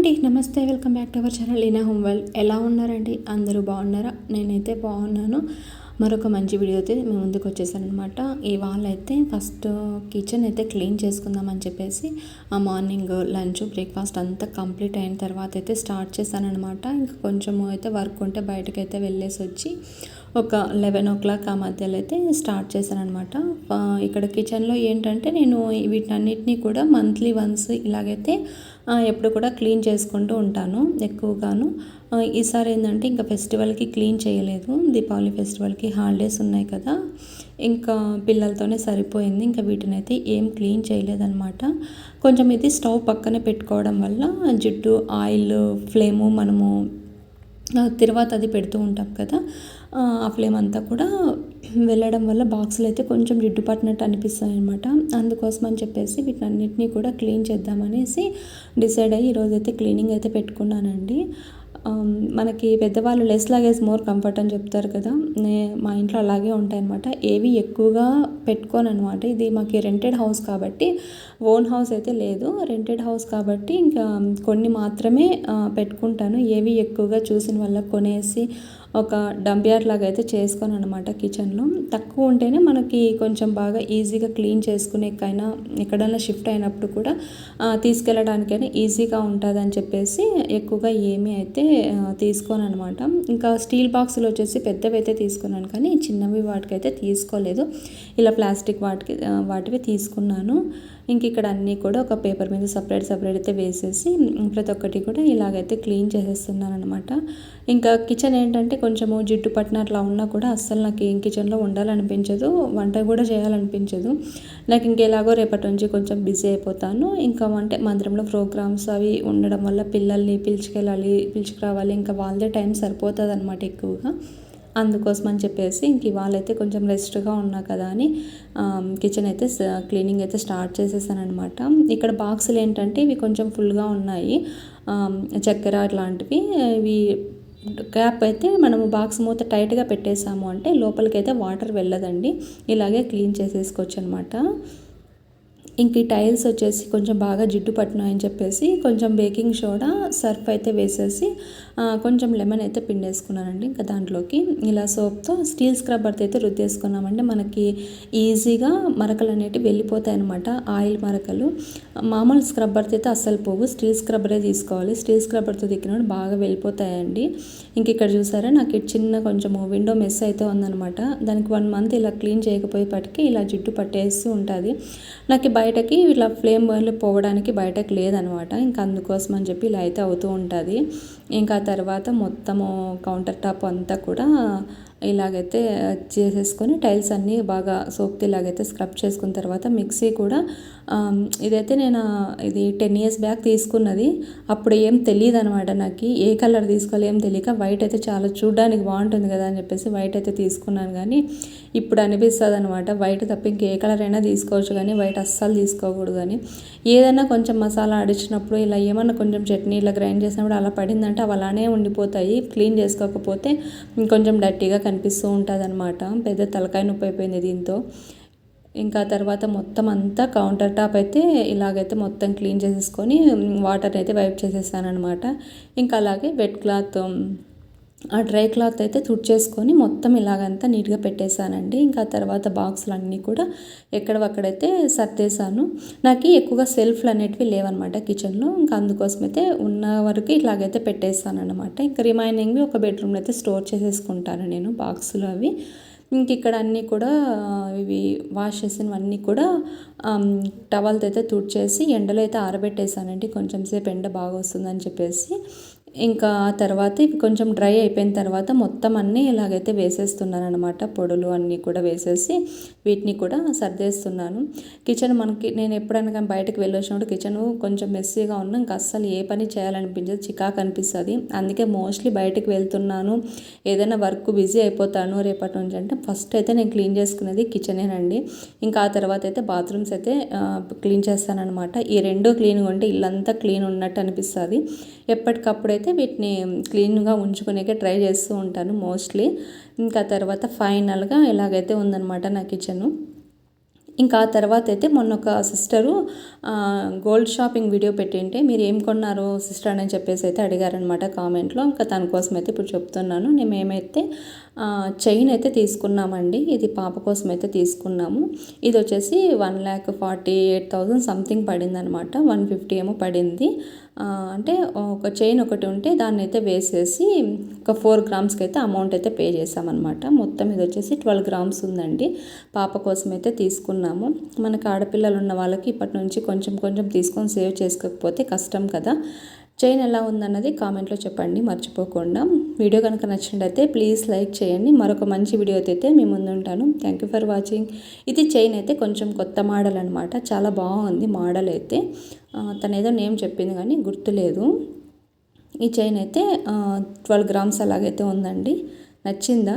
అండి నమస్తే welcome back to our channel. Ina home world. ఎలా ఉన్నారండి? అందరూ బాగున్నారా? నేనైతే బాగున్నాను. మరొక మంచి వీడియో అయితే మేము ముందుకు వచ్చేసానమాట ఇవాళ అయితే ఫస్ట్ కిచెన్ అయితే క్లీన్ చేసుకుందామని చెప్పేసి ఆ మార్నింగ్ లంచ్ బ్రేక్ఫాస్ట్ అంతా కంప్లీట్ అయిన తర్వాత అయితే స్టార్ట్ చేశానమాట ఇంకా కొంచెము అయితే వర్క్ ఉంటే బయటకైతే వెళ్ళేసి వచ్చి ఒక లెవెన్ ఓ క్లాక్ ఆ మధ్యలో అయితే స్టార్ట్ చేశాను అనమాట ఇక్కడ కిచెన్లో ఏంటంటే నేను వీటన్నిటిని కూడా మంత్లీ వన్స్ ఇలాగైతే ఎప్పుడు కూడా క్లీన్ చేసుకుంటూ ఉంటాను ఎక్కువగాను. ఈసారి ఏంటంటే ఇంకా ఫెస్టివల్కి క్లీన్ చేయలేదు. దీపావళి ఫెస్టివల్కి హాలిడేస్ ఉన్నాయి కదా. ఇంకా పిల్లలతోనే సరిపోయింది. ఇంకా వీటిని అయితే ఏం క్లీన్ చేయలేదన్నమాట. కొంచెం ఇది స్టవ్ పక్కనే పెట్టుకోవడం వల్ల జిడ్డు ఆయిల్ ఫ్లేము మనము తర్వాత అది పెడుతూ ఉంటాం కదా. ఆ ఫ్లేమ్ అంతా కూడా వెళ్ళడం వల్ల బాక్సులు అయితే కొంచెం జిడ్డు పట్టినట్టు అనిపిస్తాయి అనమాట అందుకోసం అని చెప్పేసి వీటన్నిటిని కూడా క్లీన్ చేద్దామనేసి డిసైడ్ అయ్యి ఈరోజైతే క్లీనింగ్ అయితే పెట్టుకున్నానండి. మనకి పెద్దవాళ్ళు లెస్ లాగేజ్ మోర్ కంఫర్ట్ అని చెప్తారు కదా. నే మా ఇంట్లో అలాగే ఉంటాయి అనమాట ఏవి ఎక్కువగా పెట్టుకోను అనమాట ఇది మాకు రెంటెడ్ హౌస్ కాబట్టి ఓన్ హౌస్ అయితే లేదు. రెంటెడ్ హౌస్ కాబట్టి ఇంకా కొన్ని మాత్రమే పెట్టుకుంటాను. ఏవి ఎక్కువగా చూసిన వల్ల కొనేసి ఒక డంబియార్ లాగా అయితే చేసుకోను అనమాట కిచెన్లో తక్కువ ఉంటేనే మనకి కొంచెం బాగా ఈజీగా క్లీన్ చేసుకునేకైనా ఎక్కడైనా షిఫ్ట్ అయినప్పుడు కూడా తీసుకెళ్ళడానికైనా ఈజీగా ఉంటుంది అని చెప్పేసి ఎక్కువగా ఏమీ అయితే తీసుకోను అనమాట ఇంకా స్టీల్ బాక్సులు వచ్చేసి పెద్దవి అయితే తీసుకున్నాను కానీ చిన్నవి వాటికైతే తీసుకోలేదు. ఇలా ప్లాస్టిక్ వాటికి వాటివి తీసుకున్నాను. ఇంక ఇక్కడ అన్నీ కూడా ఒక పేపర్ మీద సపరేట్ సపరేట్ అయితే వేసేసి ప్రతి ఒక్కటి కూడా ఇలాగైతే క్లీన్ చేసేస్తున్నాను అనమాట ఇంకా కిచెన్ ఏంటంటే కొంచెము జిడ్డు పట్టిన అట్లా ఉన్నా కూడా అస్సలు నాకు ఏం కిచెన్లో ఉండాలనిపించదు వంట కూడా చేయాలనిపించదు. నాకు ఇంకెలాగో రేపటి నుంచి కొంచెం బిజీ అయిపోతాను. ఇంకా అంటే మందిరంలో ప్రోగ్రామ్స్ అవి ఉండడం వల్ల పిల్లల్ని పిలుచుకెళ్ళాలి పిలుచుకురావాలి. ఇంకా వాళ్ళదే టైం సరిపోతుంది అనమాట ఎక్కువగా. అందుకోసం అని చెప్పేసి ఇంక ఇవాళైతే కొంచెం రెస్ట్గా ఉన్నా కదా అని కిచెన్ అయితే క్లీనింగ్ అయితే స్టార్ట్ చేసేసాను అనమాట ఇక్కడ బాక్సులు ఏంటంటే ఇవి కొంచెం ఫుల్గా ఉన్నాయి. చక్కెర అట్లాంటివి ఇవి క్యాప్ అయితే మనము బాక్స్ మూత టైట్గా పెట్టేసాము అంటే లోపలికైతే వాటర్ వెళ్ళదండి. ఇలాగే క్లీన్ చేసేసుకోవచ్చు అనమాట ఇంక ఈ టైల్స్ వచ్చేసి కొంచెం బాగా జిడ్డు పట్టినాయని చెప్పేసి కొంచెం బేకింగ్ సోడా సర్ఫ్ అయితే వేసేసి కొంచెం లెమన్ అయితే పిండేసుకున్నానండి ఇంకా దాంట్లోకి. ఇలా సోప్తో స్టీల్ స్క్రబ్బర్తో అయితే రుద్దేసుకున్నామంటే మనకి ఈజీగా మరకలు అనేటివి వెళ్ళిపోతాయి అనమాట ఆయిల్ మరకలు. మామూలు స్క్రబ్బర్తో అయితే అస్సలు పోవు. స్టీల్ స్క్రబ్బరే తీసుకోవాలి. స్టీల్ స్క్రబ్బర్తో దిక్కినప్పుడు బాగా వెళ్ళిపోతాయండి. ఇంక ఇక్కడ చూసారా నాకు చిన్న కొంచెం విండో మెస్ అయితే ఉందనమాట దానికి వన్ మంత్ ఇలా క్లీన్ చేయకపోయేపటికి ఇలా జిడ్డు పట్టేస్తూ ఉంటుంది. నాకు బయటకి ఇలా ఫ్లేమ్ పోవడానికి బయటకు లేదనమాట ఇంకా అందుకోసం అని చెప్పి ఇలా అయితే అవుతూ ఉంటుంది. ఇంకా తర్వాత మొత్తము కౌంటర్ టాప్ అంతా కూడా ఇలాగైతే చేసేసుకొని టైల్స్ అన్నీ బాగా సోక్తి ఇలాగైతే స్క్రబ్ చేసుకున్న తర్వాత మిక్సీ కూడా ఇదైతే నేను ఇది టెన్ ఇయర్స్ బ్యాక్ తీసుకున్నది. అప్పుడు ఏం తెలియదు అనమాట నాకు. ఏ కలర్ తీసుకోవాలి ఏం తెలియక వైట్ అయితే చాలా చూడడానికి బాగుంటుంది కదా అని చెప్పేసి వైట్ అయితే తీసుకున్నాను కానీ ఇప్పుడు అనిపిస్తుంది అనమాట వైట్ తప్ప ఇంకే కలర్ అయినా తీసుకోవచ్చు కానీ వైట్ అస్సలు తీసుకోకూడదు కానీ ఏదైనా కొంచెం మసాలా అడిచినప్పుడు ఇలా ఏమన్నా కొంచెం చట్నీ ఇలా గ్రైండ్ చేసినప్పుడు అలా పడిందంటే అవి అలానే ఉండిపోతాయి. క్లీన్ చేసుకోకపోతే కొంచెం డర్టీగా కనిపిస్తూ ఉంటుంది అనమాట పెద్ద తలకాయ నొప్పి అయిపోయింది దీంతో. ఇంకా తర్వాత మొత్తం అంతా కౌంటర్ టాప్ అయితే ఇలాగైతే మొత్తం క్లీన్ చేసేసుకొని వాటర్ అయితే వైప్ చేసేసాను అనమాట ఇంకా అలాగే వెట్ క్లాత్ ఆ డ్రై క్లాత్ అయితే తుడిచేసుకొని మొత్తం ఇలాగంతా నీట్గా పెట్టేశానండి. ఇంకా తర్వాత బాక్సులు అన్నీ కూడా ఎక్కడవక్కడైతే సర్దేశాను. నాకు ఎక్కువగా సెల్ఫ్లు అనేటివి లేవన్నమాట కిచెన్లో. ఇంకా అందుకోసం అయితే ఉన్న వరకు ఇలాగైతే పెట్టేస్తాను అనమాట ఇంకా రిమైనింగ్వి ఒక బెడ్రూమ్లో అయితే స్టోర్ చేసేసుకుంటాను నేను బాక్సులు అవి. ఇంక ఇక్కడ అన్నీ కూడా ఇవి వాష్ చేసినవన్నీ కూడా టవల్తో అయితే తుడిచేసి ఎండలో అయితే ఆరబెట్టేసానండి కొంచెం సేపు ఎండ బాగా వస్తుందని చెప్పేసి. ఇంకా ఆ తర్వాత ఇవి కొంచెం డ్రై అయిపోయిన తర్వాత మొత్తం అన్నీ ఇలాగైతే వేసేస్తున్నాను అనమాట పొడులు అన్నీ కూడా వేసేసి వీటిని కూడా సర్దేస్తున్నాను. కిచెన్ మనకి నేను ఎప్పుడైనా కానీ బయటకు వెళ్ళొచ్చినప్పుడు కిచెన్ కొంచెం మెస్సీగా ఉన్నా ఇంకా అస్సలు ఏ పని చేయాలనిపించదు. చికాకు అనిపిస్తుంది. అందుకే మోస్ట్లీ బయటకు వెళ్తున్నాను. ఏదైనా వర్క్ బిజీ అయిపోతాను రేపటి నుంచి అంటే ఫస్ట్ అయితే నేను క్లీన్ చేసుకునేది కిచెనేనండి. ఇంకా ఆ తర్వాత అయితే బాత్రూమ్స్ అయితే క్లీన్ చేస్తానమాట ఈ రెండు క్లీన్గా ఉంటే ఇల్లంతా క్లీన్ ఉన్నట్టు అనిపిస్తుంది. ఎప్పటికప్పుడు అయితే వీటిని క్లీన్గా ఉంచుకునేకే ట్రై చేస్తూ ఉంటాను మోస్ట్లీ. ఇంకా తర్వాత ఫైనల్గా ఇలాగైతే ఉందన్నమాట నా కిచెను. ఇంకా ఆ తర్వాత అయితే మొన్న ఒక సిస్టరు గోల్డ్ షాపింగ్ వీడియో పెట్టింటే మీరు ఏం కొన్నారు సిస్టర్ అని చెప్పేసి అయితే అడిగారనమాట కామెంట్లో. ఇంకా తన కోసం అయితే ఇప్పుడు చెప్తున్నాను. నేను ఏమైతే చైన్ అయితే తీసుకున్నామండి. ఇది పాప కోసం అయితే తీసుకున్నాము. ఇది వచ్చేసి one lakh forty eight thousand something పడింది అనమాట వన్ ఫిఫ్టీ ఏమో పడింది. అంటే ఒక చైన్ ఒకటి ఉంటే దాన్ని అయితే వేసేసి ఒక ఫోర్ గ్రామ్స్కి అయితే అమౌంట్ అయితే పే చేసామన్నమాట. మొత్తం ఇది వచ్చేసి ట్వెల్వ్ గ్రామ్స్ ఉందండి. పాప కోసం అయితే తీసుకున్నాము. మనకు ఆడపిల్లలు ఉన్న వాళ్ళకి ఇప్పటి నుంచి కొంచెం కొంచెం తీసుకొని సేవ్ చేసుకోకపోతే కష్టం కదా. చైన్ ఎలా ఉందన్నది కామెంట్లో చెప్పండి మర్చిపోకుండా. వీడియో కనుక నచ్చినట్లయితే ప్లీజ్ లైక్ చేయండి. మరొక మంచి వీడియోతో అయితే మీ ముందు ఉంటాను. థ్యాంక్ యూ ఫర్ వాచింగ్ ఇది చైన్ అయితే కొంచెం కొత్త మోడల్ అనమాట చాలా బాగుంది మోడల్ అయితే. తను ఏదో నేమ్ చెప్పింది కానీ గుర్తులేదు. ఈ చైన్ అయితే ట్వెల్వ్ గ్రామ్స్ అలాగైతే ఉందండి. నచ్చిందా?